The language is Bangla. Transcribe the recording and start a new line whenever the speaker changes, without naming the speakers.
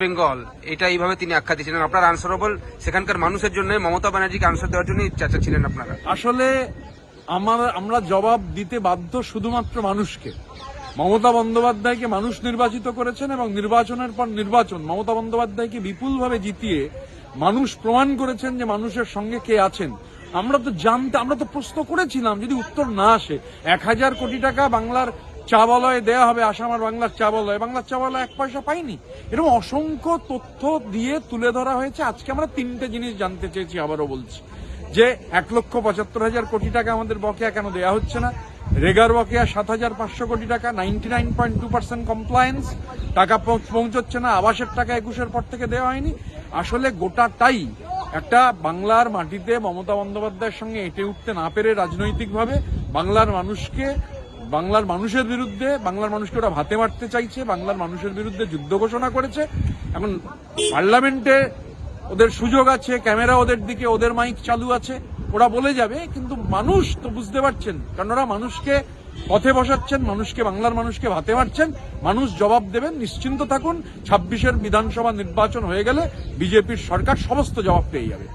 বেঙ্গল, এটা এইভাবে তিনি আখ্যা দিয়েছিলেন। আপনার আনসারেবল সেখানকার মানুষের জন্য মমতা ব্যানার্জিকে আনসার দেওয়ার জন্য ছিলেন আপনারা।
আসলে আমার, আমরা জবাব দিতে বাধ্য শুধুমাত্র মানুষকে। মমতা বন্দ্যোপাধ্যায়কে মানুষ নির্বাচিত করেছেন এবং নির্বাচনের পর নির্বাচন, মমতা বন্দ্যোপাধ্যায়কে বিপুলভাবে জিতিয়ে মানুষ প্রমাণ করেছেন যে মানুষের সঙ্গে কে আছেন। আমরা তো জানতে, আমরা তো প্রশ্ন করেছিলাম যদি উত্তর না আসে। এক হাজার কোটি টাকা বাংলার চা দেয়া হবে, আসাম আর বাংলার চা বলয়ে বাংলার চা বলয় এক পয়সা পাইনি। এরকম অসংখ্য তথ্য দিয়ে তুলে ধরা হয়েছে। আজকে আমরা তিনটে জিনিস জানতে চেয়েছি, আবারও বলছি। যে এক লক্ষ পঁচাত্তর হাজার কোটি টাকা আমাদের বকেয়া কেন দেয়া হচ্ছে না? রেগার বকেয়া সাত হাজার পাঁচশো কোটি টাকা ninety nine point two percent compliance টাকা পৌঁছ- পৌঁছচ্ছে না, আবাসের টাকা একুশের পর থেকে দেওয়া হয়নি। আসলে গোটাটাই একটা বাংলার মাটিতে মমতা বন্দ্যোপাধ্যায়ের সঙ্গে এঁটে উঠতে না পেরে রাজনৈতিকভাবে বাংলার মানুষকে বাংলার মানুষের বিরুদ্ধে, বাংলার মানুষকে ওরা ভাতে মারতে চাইছে, বাংলার মানুষের বিরুদ্ধে যুদ্ধ ঘোষণা করেছে। এখন পার্লামেন্টে ওদের সুযোগ আছে, ক্যামেরা ওদের দিকে, ওদের মাইক চালু আছে, ওরা বলে যাবে, কিন্তু মানুষ তো বুঝতে পারছেন, কারণ ওরা মানুষকে পথে বসাচ্ছেন, মানুষকে, বাংলার মানুষকে ভাতে মারছেন, মানুষ জবাব দেবেন, নিশ্চিন্ত থাকুন, ছাব্বিশের বিধানসভা নির্বাচন হয়ে গেলে বিজেপির সরকার সমস্ত জবাব পেয়ে যাবে।